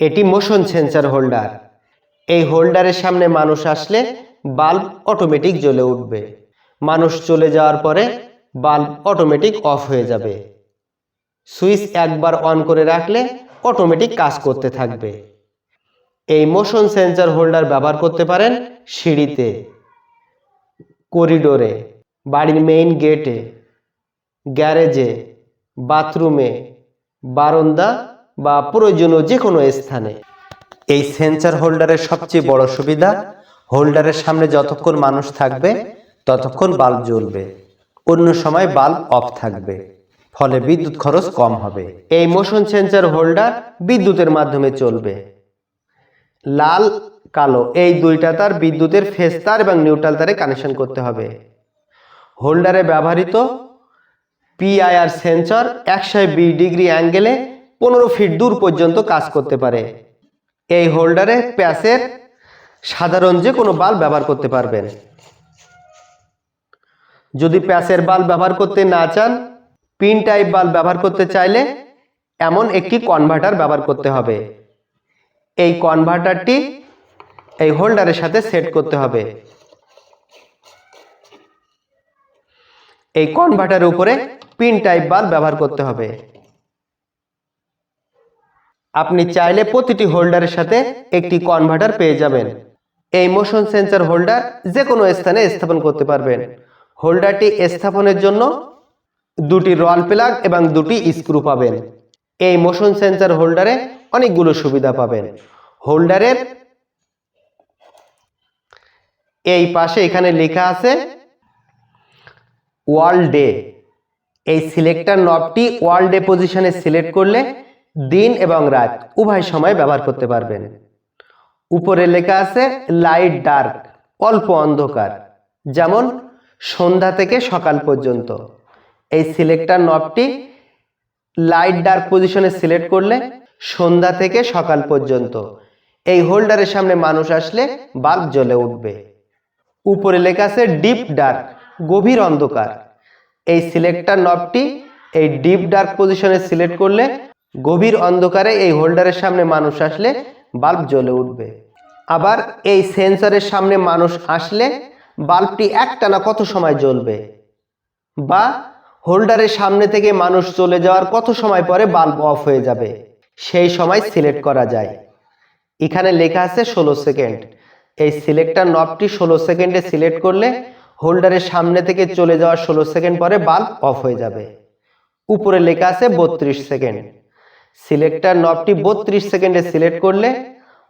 এটি motion sensor holder এই হোল্ডারের সামনে মানুষ আসলে বাল্ব অটোমেটিক জ্বলে উঠবে। মানুষ চলে যাওয়ার পরে বাল্ব অটোমেটিক অফ হয়ে যাবে। সুইচ একবার অন করে রাখলে অটোমেটিক কাজ করতে থাকবে। এই মোশন সেন্সর হোল্ডার ব্যবহার করতে পারেন সিঁড়িতে করিডোরে বাড়ির মেইন গেটে গ্যারেজে বাথরুমে বারান্দা বা প্রয়োজনীয় যে কোনো স্থানে। এই সেন্সর হোল্ডারের সবচেয়ে বড় সুবিধা, হোল্ডারের সামনে যতক্ষণ মানুষ থাকবে, ততক্ষণ বাল্ব জ্বলবে। অন্য সময় বাল্ব অফ থাকবে, ফলে বিদ্যুৎ খরচ কম হবে। এই মোশন সেন্সর হোল্ডার বিদ্যুতের মাধ্যমে চলবে। লাল, কালো, এই দুইটা তার বিদ্যুতের ফেস তার এবং নিউট্রাল তারে কানেকশন করতে হবে। হোল্ডারে ব্যবহৃত পিআইআর সেন্সর একশো বিশ ডিগ্রি অ্যাঙ্গেলে পনেরো ফিট দূর পর্যন্ত কাজ করতে পারে। এই হোল্ডারে প্যাসের সাধারণ যে কোনো বাল্ব ব্যবহার করতে পারবেন। যদি প্যাসের বাল্ব ব্যবহার করতে না চান পিন টাইপ বাল্ব ব্যবহার করতে চাইলে এমন একটি কনভার্টার ব্যবহার করতে হবে। এই কনভার্টারটি এই হোল্ডারের সাথে সেট করতে হবে। এই কনভার্টারের উপরে পিন টাইপ বাল্ব ব্যবহার করতে হবে। আপনি চাইলে প্রতিটি হোল্ডারের সাথে একটি কনভার্টার পেয়ে যাবেন। এই মোশন সেন্সর হোল্ডার যে কোনো স্থানে স্থাপন করতে পারবেন। হোল্ডারটি স্থাপনের জন্য দুটি রল প্লাগ এবং দুটি স্ক্রু পাবেন। এই মোশন সেন্সর হোল্ডারে অনেকগুলো সুবিধা পাবেন। হোল্ডারের এই পাশে এখানে লেখা আছে ওয়াল ডে এই সিলেক্টার নবটি ওয়াল ডে পজিশনে সিলেক্ট করলে দিন এবং রাত উভয় সময় ব্যবহার করতে পারবেন। উপরে লেখা আছে, লাইট ডার্ক, অল্প অন্ধকার যেমন সন্ধ্যা থেকে সকাল পর্যন্ত। এই সিলেক্টার নবটি লাইট ডার্ক পজিশনে সিলেক্ট করলে সন্ধ্যা থেকে সকাল পর্যন্ত। এই হোল্ডারের সামনে মানুষ আসলে বাল্ব জ্বলে উঠবে। উপরে লেখা আছে, ডিপ ডার্ক, গভীর অন্ধকার এই সিলেক্টার নবটি এই ডিপ ডার্ক পজিশনে সিলেক্ট করলে গভীর অন্ধকারে এই হোল্ডারের সামনে মানুষ আসলে বাল্ব জ্বলে উঠবে। আবার এই সেন্সরের সামনে মানুষ আসলে বাল্বটি একটানা কত সময় জ্বলবে? বা হোল্ডারের সামনে থেকে মানুষ চলে যাওয়ার কত সময় পরে বাল্ব অফ হয়ে যাবে? সেই সময় সিলেক্ট করা যায়। এখানে লেখা আছে ষোলো সেকেন্ড। এই সিলেক্টার নবটি ষোলো সেকেন্ডে সিলেক্ট করলে হোল্ডারের সামনে থেকে চলে যাওয়ার ষোলো সেকেন্ড পরে বাল্ব অফ হয়ে যাবে। উপরে লেখা আছে বত্রিশ সেকেন্ড। সিলেক্টর নবটি বত্রিশ সেকেন্ডে সিলেক্ট করলে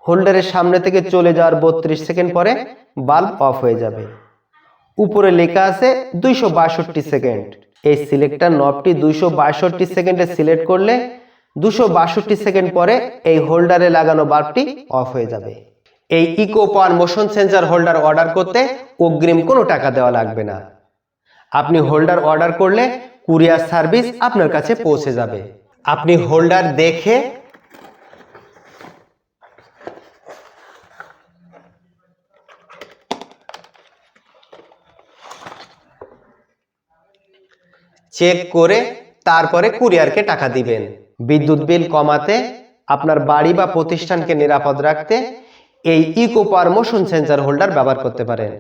হোল্ডারের সামনে থেকে চলে যাওয়ার বত্রিশ সেকেন্ড পরে বাল্ব অফ হয়ে যাবে। উপরে লেখা আছে দুইশো বাষট্টি সেকেন্ড এই সিলেক্টার নবটি দুইশো বাষট্টি সেকেন্ডে সিলেক্ট করলে দুশো সেকেন্ড পরে এই হোল্ডারে লাগানো বাল্বটি অফ হয়ে যাবে। এই eco power motion sensor holder order করতে অগ্রিম কোনো টাকা দেওয়া লাগবে না। আপনি হোল্ডার অর্ডার করলে কুরিয়ার সার্ভিস আপনার কাছে পৌঁছে যাবে। আপনি হোল্ডার দেখে চেক করে তারপরে কুরিয়ারকে টাকা দিবেন। বিদ্যুৎ বিল কমাতে, আপনার বাড়ি বা প্রতিষ্ঠানকে নিরাপদ রাখতে এই eco power motion sensor holder ব্যবহার করতে পারেন।